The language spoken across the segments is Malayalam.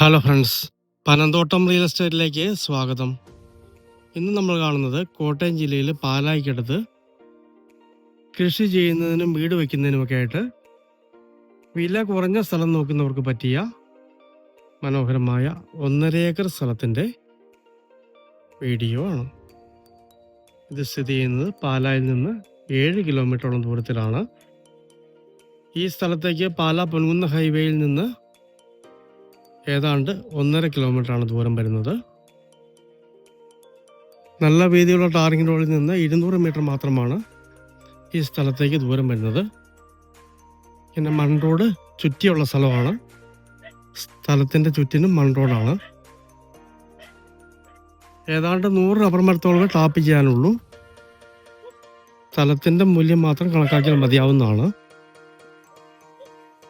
ഹലോ ഫ്രണ്ട്സ് പനന്തോട്ടം റിയൽ എസ്റ്റേറ്റിലേക്ക് സ്വാഗതം. ഇന്ന് നമ്മൾ കാണുന്നത് കോട്ടയം ജില്ലയിൽ പാലായിക്കടുത്ത് കൃഷി ചെയ്യുന്നതിനും വീട് വയ്ക്കുന്നതിനുമൊക്കെ ആയിട്ട് വില കുറഞ്ഞ സ്ഥലം നോക്കുന്നവർക്ക് പറ്റിയ മനോഹരമായ ഒന്നര ഏക്കർ സ്ഥലത്തിന്റെ വീഡിയോ ആണ്. ഇത് സ്ഥിതി ചെയ്യുന്നത് പാലായിൽ നിന്ന് ഏഴ് കിലോമീറ്ററോളം ദൂരത്തിലാണ്. ഈ സ്ഥലത്തേക്ക് പാലാ പൊൻകുന്ന ഹൈവേയിൽ നിന്ന് ഏതാണ്ട് ഒന്നര കിലോമീറ്ററാണ് ദൂരം വരുന്നത്. നല്ല വീതിയുള്ള ടാറിംഗ് റോഡിൽ നിന്ന് ഇരുന്നൂറ് മീറ്റർ മാത്രമാണ് ഈ സ്ഥലത്തേക്ക് ദൂരം വരുന്നത്. പിന്നെ മൺ റോഡ് ചുറ്റിയുള്ള സ്ഥലമാണ്. സ്ഥലത്തിന്റെ ചുറ്റിനും മൺ റോഡാണ്. ഏതാണ്ട് നൂറ് റബ്ബർ മരത്തോളം ടാപ്പ് ചെയ്യാനുള്ളൂ. സ്ഥലത്തിന്റെ മൂല്യം മാത്രം കണക്കാക്കിയാൽ മതിയാവുന്നതാണ്.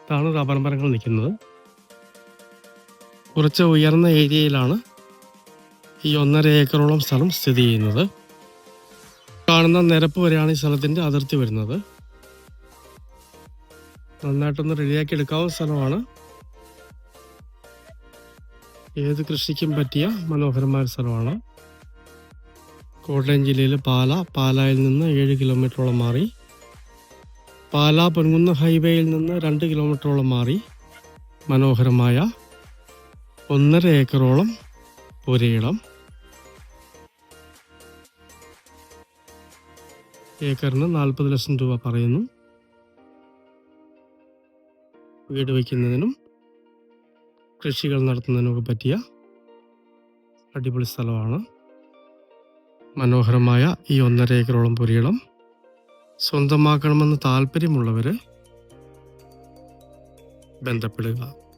ഇതാണ് റബ്ബർ മരങ്ങൾ നിൽക്കുന്നത്. കുറച്ച് ഉയർന്ന ഏരിയയിലാണ് ഈ ഒന്നര ഏക്കറോളം സ്ഥലം സ്ഥിതി ചെയ്യുന്നത്. കാണുന്ന നിരപ്പ് വരെയാണ് ഈ സ്ഥലത്തിന്റെ അതിർത്തി വരുന്നത്. നന്നായിട്ടൊന്ന് റെഡിയാക്കി എടുക്കാവുന്ന സ്ഥലമാണ്. ഏത് കൃഷിക്കും പറ്റിയ മനോഹരമായ സ്ഥലമാണ്. കോട്ടയം ജില്ലയിലെ പാല. പാലായിൽ നിന്ന് ഏഴ് കിലോമീറ്ററോളം മാറി. പാല പൊൻകുന്ന ഹൈവേയിൽ നിന്ന് രണ്ട് കിലോമീറ്ററോളം മാറി. മനോഹരമായ ഒന്നര ഏക്കറോളം പുരയിടം ഏക്കറിന് നാൽപ്പത് ലക്ഷം രൂപ പറയുന്നു. വീട് വയ്ക്കുന്നതിനും കൃഷികൾ നടത്തുന്നതിനൊക്കെ പറ്റിയ അടിപൊളി സ്ഥലമാണ്. മനോഹരമായ ഈ ഒന്നര ഏക്കറോളം പുരയിടം സ്വന്തമാക്കണമെന്ന് താല്പര്യമുള്ളവരെ ബന്ധപ്പെടുക.